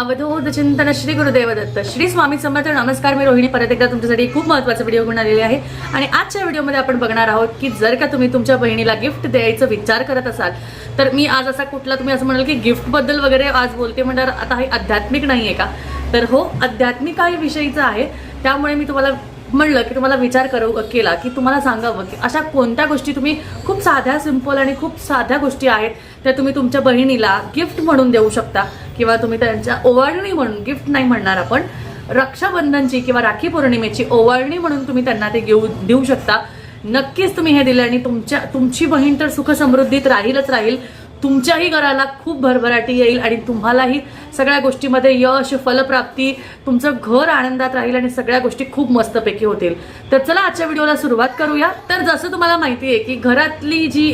अवधूत चिंतन श्री गुरुदेव दत्त श्री स्वामी समर्थ नमस्कार मी रोहिणी. परत एकदा तुमच्यासाठी खूप महत्त्वाचा व्हिडिओ घेऊन आलेले आहे. आणि आजच्या व्हिडिओमध्ये आपण बघणार आहोत की जर का तुम्ही तुमच्या बहिणीला गिफ्ट द्यायचा विचार करत असाल तर मी आज असा कुठला तुम्ही असं म्हणाल की गिफ्टबद्दल वगैरे आज बोलते म्हणणार आता हे आध्यात्मिक नाही आहे का? तर हो आध्यात्मिक काही विषयीचं आहे. त्यामुळे मी तुम्हाला म्हणलं की तुम्हाला विचार करू केला की तुम्हाला सांगावं की अशा कोणत्या गोष्टी तुम्ही खूप साध्या सिंपल आणि खूप साध्या गोष्टी आहेत त्या तुम्ही तुमच्या बहिणीला गिफ्ट म्हणून देऊ शकता किंवा तुम्ही त्यांच्या ओवाळणी म्हणून गिफ्ट नाही म्हणणार आपण रक्षाबंधनची किंवा राखी पौर्णिमेची ओवाळणी म्हणून तुम्ही त्यांना ते घेऊ देऊ शकता. नक्कीच तुम्ही हे दिलं आणि तुमच्या तुमची बहीण तर सुख समृद्धीत राहीलच राहील. तुमच्याही घराला खूप भरभराटी येईल आणि तुम्हालाही सगळ्या गोष्टीमध्ये यश फलप्राप्ती तुमचं घर आनंदात राहील आणि सगळ्या गोष्टी खूप मस्तपैकी होतील. तर चला आजच्या व्हिडिओला सुरुवात करूया. तर जसं तुम्हाला माहिती आहे की घरातली जी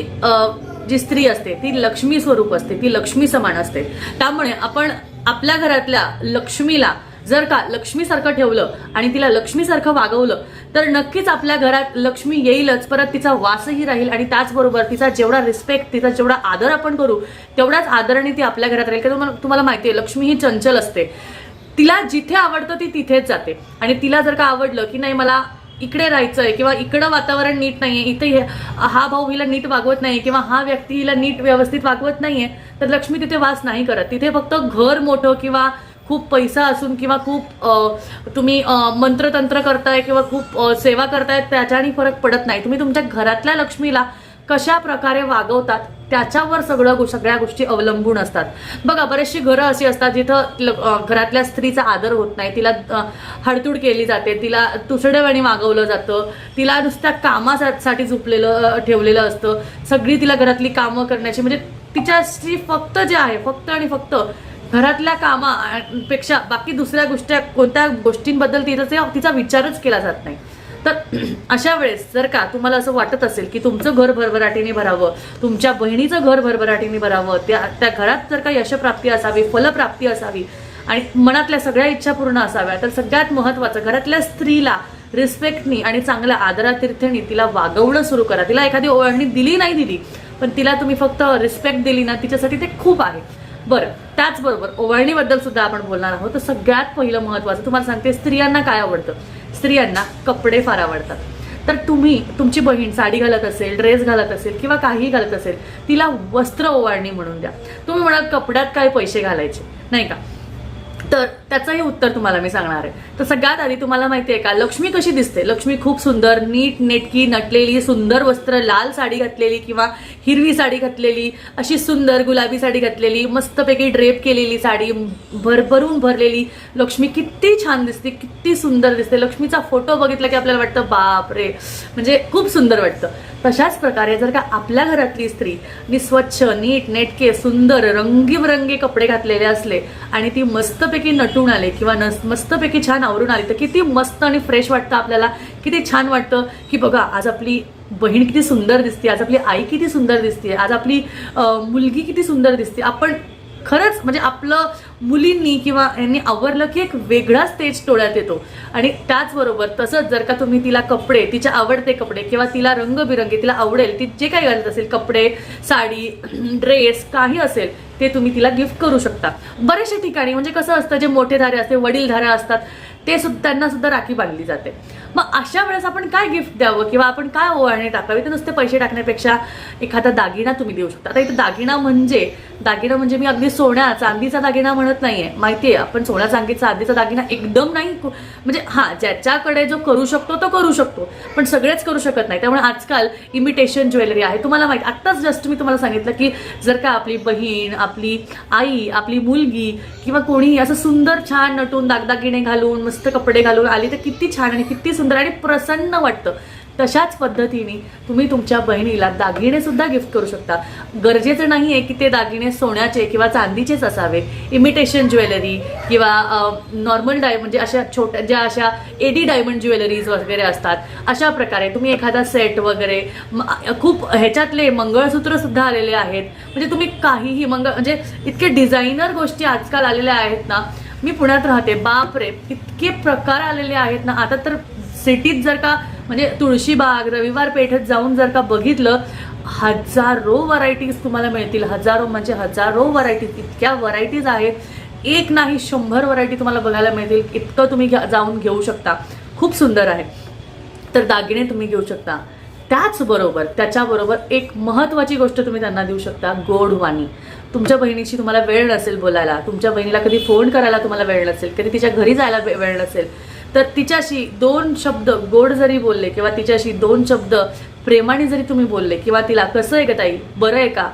जी स्त्री असते ती लक्ष्मी स्वरूप असते ती लक्ष्मी समान असते. त्यामुळे आपण आपल्या घरातल्या लक्ष्मीला जर का लक्ष्मीसारखं ठेवलं आणि तिला लक्ष्मीसारखं वागवलं तर नक्कीच आपल्या घरात लक्ष्मी येईलच. परत तिचा वासही राहील आणि त्याचबरोबर तिचा जेवढा रिस्पेक्ट तिचा जेवढा आदर आपण करू तेवढाच आदराने ती आपल्या घरात राहील. कारण तुम्हाला- तुम्हाला माहिती आहे लक्ष्मी ही चंचल असते. तिला जिथे आवडतं ती तिथेच जाते. आणि तिला जर का आवडलं की नाही मला इकडे राहायचंय किंवा इकडं वातावरण नीट नाहीये इथे हे- हा भाऊ हिला नीट वागवत नाही किंवा हा व्यक्ती हिला नीट व्यवस्थित वागवत नाहीये तर लक्ष्मी तिथे वास नाही करत. तिथे फक्त घर मोठं किंवा खूप पैसा असून किंवा खूप तुम्ही मंत्रतंत्र करताय किंवा खूप सेवा करताय त्याच्याने फरक पडत नाही. तुम्ही तुमच्या घरातल्या लक्ष्मीला कशा प्रकारे वागवतात त्याच्यावर सगळं गो- सगळ्या गोष्टी अवलंबून असतात. बघा बरेचशी घरं अशी असतात जिथं ल- घरातल्या स्त्रीचा आदर होत नाही. तिला हडतूड केली जाते तिला तुसडेवाणी मागवलं जातं तिला नुसत्या कामासाठी झुपलेलं ठेवलेलं असतं. सगळी तिला घरातली कामं करण्याची म्हणजे तिच्याशी फक्त जे आहे फक्त आणि फक्त घरातल्या कामापेक्षा बाकी दुसऱ्या गोष्टी कोणत्या गोष्टींबद्दल तिचा तिचा विचारच केला जात नाही. तर अशा वेळेस जर का तुम्हाला असं वाटत असेल की तुमचं घर भरभराटीने भरावं तुमच्या बहिणीचं घर भरभराटीने भरावं त्या त्या घरात जर का यशप्राप्ती असावी फलप्राप्ती असावी आणि मनातल्या सगळ्या इच्छा पूर्ण असाव्या तर सगळ्यात महत्त्वाचं घरातल्या स्त्रीला रिस्पेक्टनी आणि चांगल्या आदरातिर्थ्याने तिला वागवणं सुरू करा. तिला एखादी ओळखणी दिली नाही दिली पण तिला तुम्ही फक्त रिस्पेक्ट दिली ना तिच्यासाठी ते खूप आहे. बरं त्याचबरोबर ओवाळणीबद्दल सुद्धा आपण बोलणार आहोत. तर सगळ्यात पहिलं महत्वाचं तुम्हाला सांगते स्त्रियांना काय आवडतं? स्त्रियांना कपडे फार आवडतात. तर तुम्ही तुमची बहीण साडी घालत असेल ड्रेस घालत असेल किंवा काही घालत असेल तिला वस्त्र ओवाळणी म्हणून द्या. तुम्ही म्हणाल कपड्यात काय पैसे घालायचे? नाही का? तर त्याचंही उत्तर तुम्हाला मी सांगणार आहे. तर सगळ्यात आधी तुम्हाला माहिती आहे का लक्ष्मी कशी दिसते? लक्ष्मी खूप सुंदर नीट नेटकी नटलेली सुंदर वस्त्र लाल साडी घातलेली किंवा हिरवी साडी घातलेली अशी सुंदर गुलाबी साडी घातलेली मस्तपैकी ड्रेप केलेली साडी भरभरून भरलेली. लक्ष्मी किती छान दिसते किती सुंदर दिसते. लक्ष्मीचा फोटो बघितला की आपल्याला वाटतं बाप रे म्हणजे खूप सुंदर वाटतं. तशाच प्रकारे जर का आपल्या घरातली स्त्री नी स्वच्छ नीट नेटके सुंदर रंगीबरंगी कपडे घातलेले असले आणि ती मस्तपैकी नटून आले किंवा नस मस्तपैकी छान आवरून आली तर किती मस्त आणि फ्रेश वाटतं आपल्याला. किती छान वाटतं की बघा आज आपली बहीण किती सुंदर दिसते आज आपली आई किती सुंदर दिसते आज आपली मुलगी किती सुंदर दिसते आपण खरंच म्हणजे आपलं मुलींनी किंवा यांनी आवरलं की एक वेगळा स्टेज टोळ्यात येतो. आणि त्याचबरोबर तसंच जर का तुम्ही तिला कपडे तिच्या आवडते कपडे किंवा तिला रंगबिरंगी तिला आवडेल ती जे काही घालत असेल कपडे साडी ड्रेस काही असेल ते तुम्ही तिला गिफ्ट करू शकता. बरेचशा ठिकाणी म्हणजे कसं असतं जे मोठे धारे असते वडीलधाऱ्या असतात ते सुद्धा त्यांना सुद्धा राखी बांधली जाते. मग अशा वेळेस आपण काय गिफ्ट द्यावं किंवा आपण काय ओवाळणी टाकावी? तर नुसते पैसे टाकण्यापेक्षा एखादा दागिना तुम्ही देऊ शकता. आता इथं दागिना म्हणजे दागिना म्हणजे मी अगदी सोन्या चांदीचा दागिना म्हणत नाहीये. माहितीये आपण सोन्या चांदीचा चांदीचा दागिना एकदम नाही म्हणजे हा ज्याच्याकडे जो करू शकतो तो करू शकतो. पण सगळेच करू शकत नाही. त्यामुळे आजकाल इमिटेशन ज्वेलरी आहे. तुम्हाला माहिती आत्ताच जस्ट मी तुम्हाला सांगितलं की जर का आपली बहीण आपली आई आपली मुलगी किंवा कोणी असं सुंदर छान नटून दागदागिने घालून मस्त कपडे घालून आली तर किती छान आणि किती सुंदर आणि प्रसन्न वाटतं. तशाच पद्धतीने तुम्ही तुमच्या बहिणीला दागिनेसुद्धा गिफ्ट करू शकता. गरजेचं नाही आहे की ते दागिने सोन्याचे किंवा चांदीचेच असावे इमिटेशन ज्वेलरी किंवा नॉर्मल डाय म्हणजे अशा छोट्या ज्या अशा एडी डायमंड ज्वेलरीज वगैरे असतात अशा प्रकारे तुम्ही एखादा सेट वगैरे म- खूप ह्याच्यातले मंगळसूत्रसुद्धा आलेले आहेत. म्हणजे तुम्ही काहीही मंगळ म्हणजे इतके डिझायनर गोष्टी आजकाल आलेल्या आहेत ना मी पुण्यात राहते. बापरे इतके प्रकार आलेले आहेत ना. आता तर सिटीत जर का म्हणजे तुळशीबाग रविवार पेठेत जाऊन जर का बघितलं हजारो व्हरायटीज तुम्हाला मिळतील. हजारो म्हणजे हजारो व्हरायटीज इतक्या व्हरायटीज आहेत. एक नाही शंभर व्हरायटी तुम्हाला बघायला मिळतील. इतकं तुम्ही घ्या- जाऊन घेऊ शकता. खूप सुंदर आहे. तर दागिने तुम्ही घेऊ शकता. त्याचबरोबर त्याच्याबरोबर एक महत्त्वाची गोष्ट तुम्ही त्यांना देऊ शकता गोडवाणी तुमच्या बहिणीशी तुम्हाला वेळ नसेल बोलायला. तुमच्या बहिणीला कधी फोन करायला तुम्हाला वेळ नसेल. कधी तिच्या घरी जायला वे- वेळ नसेल. तर तिच्याशी दोन शब्द गोड जरी बोलले किंवा तिच्याशी दोन शब्द प्रेमाने जरी तुम्ही बोलले किंवा तिला कसं आहे का ताई? बरं आहे का?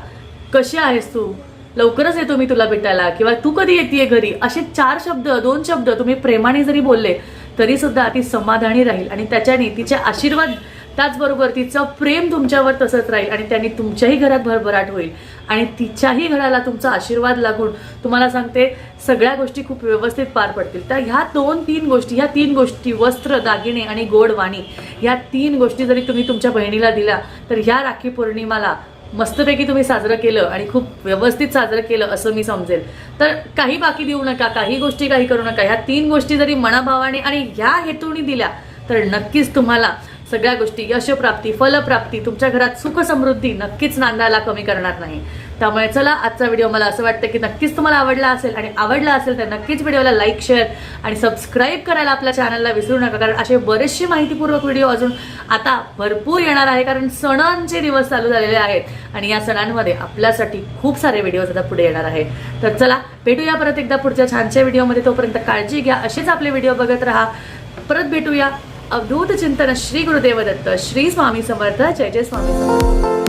कशी आहेस तू? लवकरच येतो मी तुला भेटायला किंवा तू कधी येते घरी? असे चार शब्द दोन शब्द तुम्ही प्रेमाने जरी बोलले तरी सुद्धा ती समाधानी राहील आणि त्याच्याने तिचे आशीर्वाद त्याचबरोबर तिचं प्रेम तुमच्यावर तसंच राहील आणि त्यांनी तुमच्याही घरात भरभराट होईल. आणि तिच्याही घराला तुमचा आशीर्वाद लागून तुम्हाला सांगते सगळ्या गोष्टी खूप व्यवस्थित पार पडतील. तर ह्या दोन तीन गोष्टी ह्या तीन गोष्टी वस्त्र दागिने आणि गोड वाणी ह्या तीन गोष्टी जरी तुम्ही तुमच्या बहिणीला दिल्या तर ह्या राखी पौर्णिमाला मस्तपैकी तुम्ही साजरं केलं आणि खूप व्यवस्थित साजरं केलं असं मी समजेल. तर काही बाकी देऊ नका काही गोष्टी काही करू नका. ह्या तीन गोष्टी जरी मनाभावाने आणि ह्या हेतूने दिल्या तर नक्कीच तुम्हाला सगळ्या गोष्टी यशप्राप्ती फलप्राप्ती तुमच्या घरात सुख समृद्धी नक्कीच नांदायला कमी करणार नाही. त्यामुळे चला आजचा व्हिडिओ मला असं वाटतं की नक्कीच तुम्हाला आवडला असेल आणि आवडला असेल तर नक्कीच व्हिडिओला लाईक शेअर आणि सबस्क्राईब करायला आपल्या चॅनलला विसरू नका कारण असे बरेचसे माहितीपूर्वक व्हिडिओ अजून आता भरपूर येणार आहे कारण सणांचे दिवस चालू झालेले आहेत आणि या सणांमध्ये आपल्यासाठी खूप सारे व्हिडिओज आता पुढे येणार आहे तर चला भेटूया परत एकदा पुढच्या छानच्या व्हिडिओमध्ये. तोपर्यंत काळजी घ्या असेच आपले व्हिडिओ बघत राहा. परत भेटूया. अवधूत चिंतन श्री गुरुदेव दत्त श्री स्वामी समर्थ जय जय स्वामी समर्थ